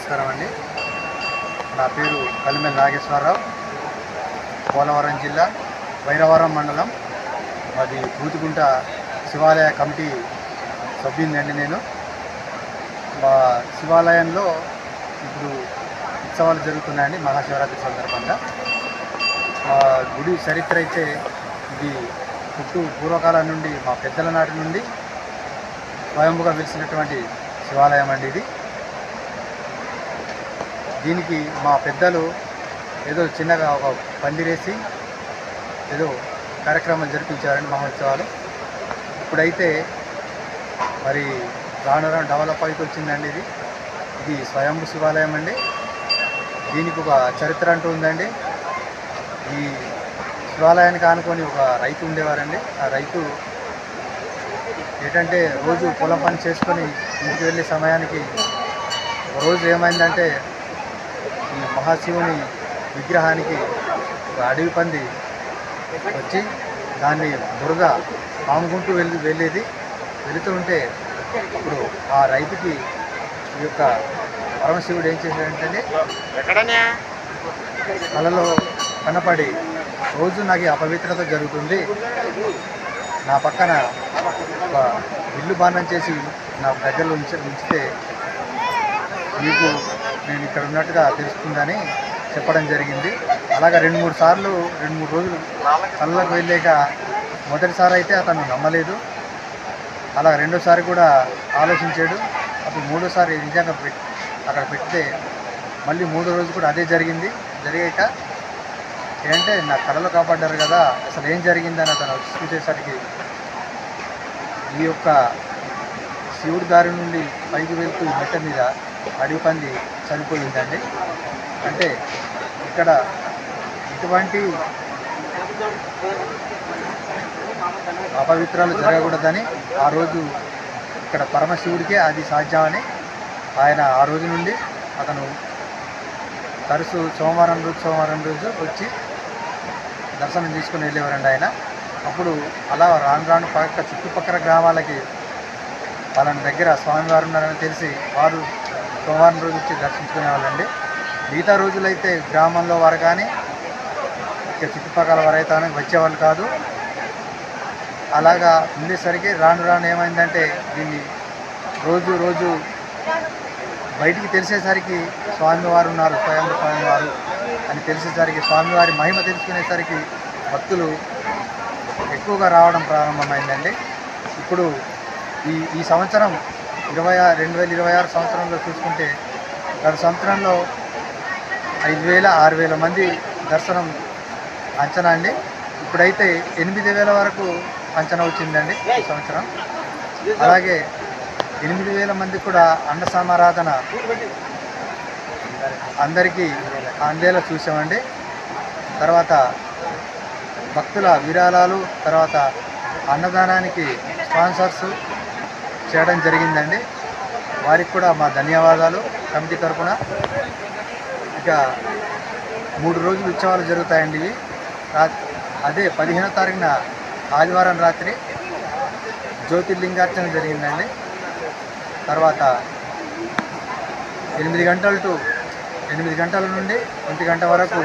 నమస్కారం అండి. నా పేరు కలిమెల్ నాగేశ్వరరావు. పోలవరం జిల్లా వైరవరం మండలం. అది బూతుగుంట శివాలయ కమిటీ సభ్యుందండి నేను. మా శివాలయంలో ఇప్పుడు ఉత్సవాలు జరుగుతున్నాయండి మహాశివరాత్రి సందర్భంగా. మా గుడి చరిత్ర అయితే ఇది పుట్టు పూర్వకాలం నుండి మా పెద్దల నాటి నుండి స్వయంభుగా వెలిసినటువంటి శివాలయం అండి ఇది. దీనికి మా పెద్దలు ఏదో చిన్నగా ఒక పందిరేసి ఏదో కార్యక్రమం జరిపించారండి మహోత్సవాలు. ఇప్పుడైతే మరి రాను రాను డెవలప్ అయితే వచ్చిందండి ఇది. ఇది స్వయంభు శివాలయం అండి. దీనికి ఒక చరిత్ర అంటూ ఉందండి. ఈ శివాలయానికి ఆనుకొని ఒక రైతు ఉండేవారండి. ఆ రైతు ఏంటంటే రోజు పొలం పని చేసుకొని ఇంటికి వెళ్ళే సమయానికి రోజు ఏమైందంటే మహాశివుని విగ్రహానికి ఒక అడవి పంది వచ్చి దాన్ని బురద పాముకుంటూ వెళ్ళి వెళ్ళేది వెళుతూ ఉంటే ఇప్పుడు ఆ రైతుకి ఈ యొక్క పరమశివుడు ఏం చేశాడంటే కళలో కనపడి రోజు నాకు అపవిత్రత జరుగుతుంది. నా పక్కన ఒక ఇల్లు బాణం చేసి నా దగ్గరలో ఉంచి ఉంచితే మీకు నేను ఇక్కడ ఉన్నట్టుగా తెలుస్తుందని చెప్పడం జరిగింది. అలాగా రెండు మూడు సార్లు రెండు మూడు రోజులు కళ్ళకు వెళ్ళాక మొదటిసారి అయితే అతను నమ్మలేదు. అలా రెండోసారి కూడా ఆలోచించాడు. అప్పుడు మూడోసారి నిజంగా పె అక్కడ పెడితే మళ్ళీ మూడో రోజు కూడా అదే జరిగింది. జరిగాక ఏంటంటే నా కళలో కాపాడ్డారు కదా అసలు ఏం జరిగిందని అతను చూసేసరికి ఈ యొక్క శివుడి దారి నుండి పైకి వెళ్తూ ఈ మెట్ట మీద అడవి పంది చనిపోయిందండి. అంటే ఇక్కడ ఇటువంటి అపవిత్రాలు జరగకూడదని ఆ రోజు ఇక్కడ పరమశివుడికే అది సాధ్యమని ఆయన ఆ రోజు నుండి అతను తరచు సోమవారం రోజు సోమవారం రోజు వచ్చి దర్శనం తీసుకుని వెళ్ళేవారండి ఆయన. అప్పుడు అలా రాను రాను పక్క చుట్టుపక్కల గ్రామాలకి వాళ్ళని దగ్గర స్వామివారు ఉన్నారని తెలిసి వారు సోమవారం రోజు వచ్చి దర్శించుకునే వాళ్ళండి. మిగతా రోజులైతే గ్రామంలో వారు కానీ ఇక చుట్టుపక్కల వారైతే కానీ వచ్చేవాళ్ళు కాదు. అలాగా ఉండేసరికి రాను రాను ఏమైందంటే దీన్ని రోజు రోజు బయటికి తెలిసేసరికి స్వామివారు ఉన్నారు స్వయం స్వామివారు అని తెలిసేసరికి స్వామివారి మహిమ తెలుసుకునేసరికి భక్తులు ఎక్కువగా రావడం ప్రారంభమైందండి. ఇప్పుడు ఈ ఈ సంవత్సరం ఇరవై ఆరు రెండు వేల ఇరవై ఆరు సంవత్సరంలో చూసుకుంటే గత సంవత్సరంలో ఐదు వేల ఆరు వేల మంది దర్శనం అంచనా అండి. ఇప్పుడైతే ఎనిమిది వేల వరకు అంచనా వచ్చిందండి ఈ సంవత్సరం. అలాగే ఎనిమిది వేల మంది కూడా అన్న సమారాధన అందరికీ అందేలా చూసామండి. తర్వాత భక్తుల విరాళాలు తర్వాత అన్నదానానికి స్పాన్సర్స్ చేయడం జరిగిందండి. వారికి కూడా మా ధన్యవాదాలు. కమిటీ తరఫున ఇక మూడు రోజులు ఉత్సవాలు జరుగుతాయండి ఇవి. అదే పదిహేనో తారీఖున ఆదివారం రాత్రి జ్యోతిర్లింగార్చన జరిగిందండి. తర్వాత ఎనిమిది గంటల టు ఎనిమిది గంటల నుండి ఒంటి గంట వరకు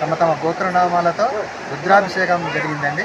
తమ తమ గోత్రనామాలతో రుద్రాభిషేకం జరిగిందండి.